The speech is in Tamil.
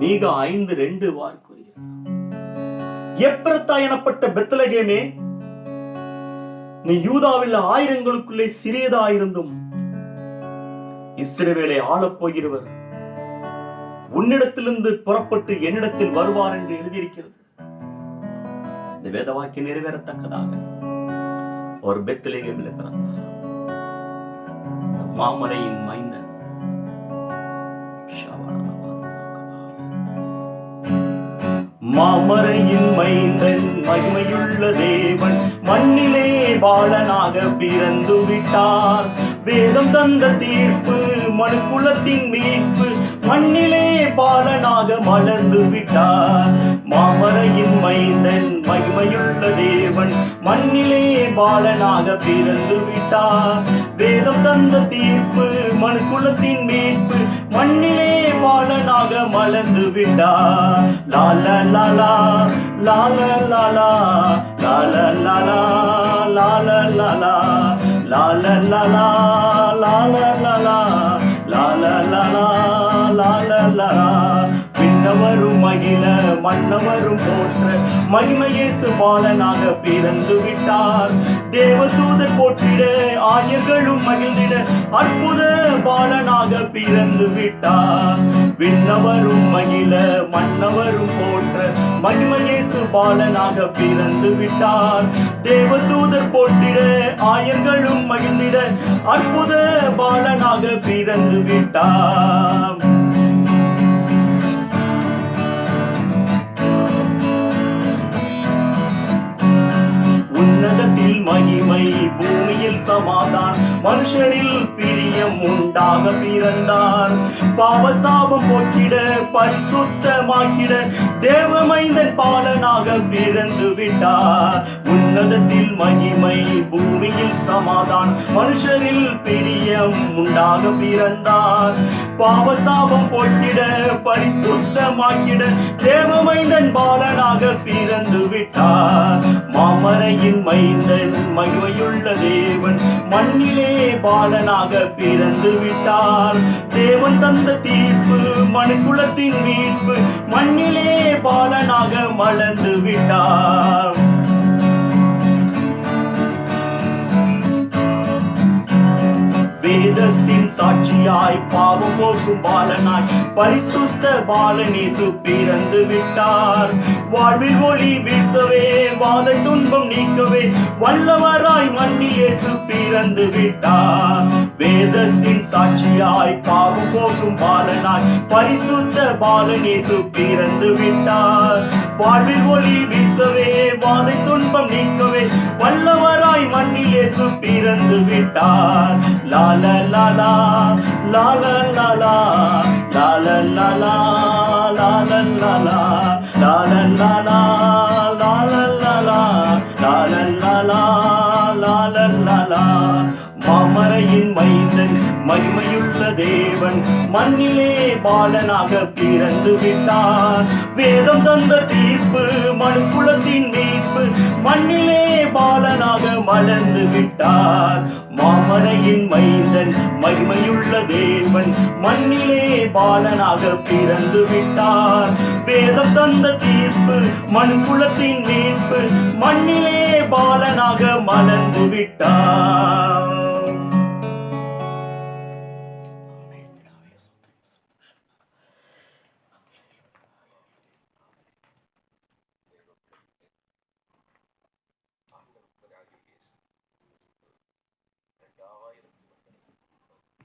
மீக ஐந்து ரெண்டு வார் கூறுகிறது. எப்ரத்தா எனப்பட்ட பெத்தலகேமே நீ யூதாவில் ஆயிரங்களுக்குள்ளே சிறியதாயிருந்தும் இஸ்ரவேலை ஆளப் போகிறவர் உன்னிடத்திலிருந்து புறப்பட்டு என்னிடத்தில் வருவார் என்று எழுதியிருக்கிறது. இந்த வேத வாக்கியம் நிறைவேறத்தக்கதாக ஒரு பெத்திலேயே பிறந்தார். மாமரையின் மை மாமரையின் மைந்தன் மகிமையுள்ள தேவன். மண்ணிலே பாலனாக பிறந்து விட்டார் வேதம் தந்த தீர்ப்பு மனுக்குலத்தின் மீட்பு மண்ணிலே பாலனாக மலர்ந்து விட்டார் மாமரையின் மைந்தன் மகிமையுள்ள தேவன் மண்ணிலே பாலனாக பிறந்து விட்டார் வேதம் தந்த தீர்ப்பு மனுக்குலத்தின் மீட்பு மண்ணிலே பாலனாக மலர்ந்து விட்டார் லால லாலா லால லாலா லால லாலா லால Lala la la la la la la la la. La la la la la la la. la பின்னவரும் மகிழ மன்னவரும் போற்ற. மகிமையேசு பாலனாக பிறந்து விட்டார். தேவதூதர் போற்றிட ஆயர்களும் மகிழ்ந்திட அற்புத பாலனாக பிறந்து விட்டார். விண்ணவரும் மகிழ மன்னவரும் போற்ற. மகிமையேசு பாலனாக பிறந்து விட்டார். தேவதூதர் போட்டிட ஆயர்களும் மகிழ்ந்திட அற்புத பாலனாக பிறந்து விட்டார். உன்னதத்தில் மகிமை பூமியில் சமாதான். மனுஷரில் பிரியம் உண்டாக பிறந்தார். பாவசாபம் போக்கிட பரிசுத்தமாக்கிட தேவமைந்தன் பாலனாக பிறந்து விட்டார். உன்னதத்தில் மகிமை பூமியில் சமாதான். மனுஷரில் பிரியம் உண்டாக பிறந்தார். பாவசாபம் போக்கிட பரிசுத்தமாக்கிட தேவமைந்தன் பாலனாக பிறந்து விட்டார். மாமரையின் மைந்தன் மகிமையுள்ள தேவன் மண்ணிலே பாலனாக பிறந்து விட்டார். தேவன் தந்த தீர்ப்பு மனுக்குலத்தின் மீட்பு மண்ணிலே பாலனாக மலர்ந்து விட்டார். வேதத்தின் சாட்சியாய் பாவம் போக்கும் பாலனாய் பரிசுத்த பாலனேசு பிறந்து விட்டார். வாழ்வில் ஒளி வீசவே வாத துன்பம் நீக்கவே வல்லவராய் மண்ணில் பிறந்து விட்டார். வேதத்தின் சாட்சியாய் பாவம் போக்கும் பாலனாய் பரிசுத்த பாலனேசு பிறந்து விட்டார். வாழ்வில் ஒளி வீசவே வாதை துன்பம் நீக்கவே வல்லவராய் மண்ணிலேசு பிறந்து விட்டார். லால லாலா லால லாலா லால லாலா லால லாலா லால லாலா லால லாலா லால லாலா லால லாலா மாமரையின் மைந்தன் மகிமையுள்ள தேவன் மண்ணிலே பாலனாக பிறந்து விட்டார். வேதம் தந்த தீர்ப்பு மனுக்குலத்தின் மீட்பு மண்ணிலே பாலனாக மலர்ந்து விட்டார். மாமனையின் மைந்தன் மகிமையுள்ள தேவன் மண்ணிலே பாலனாக பிறந்து விட்டார். வேதம் தந்த தீர்ப்பு மண் குலத்தின் மீட்பு மண்ணிலே பாலனாக மலர்ந்து விட்டார்.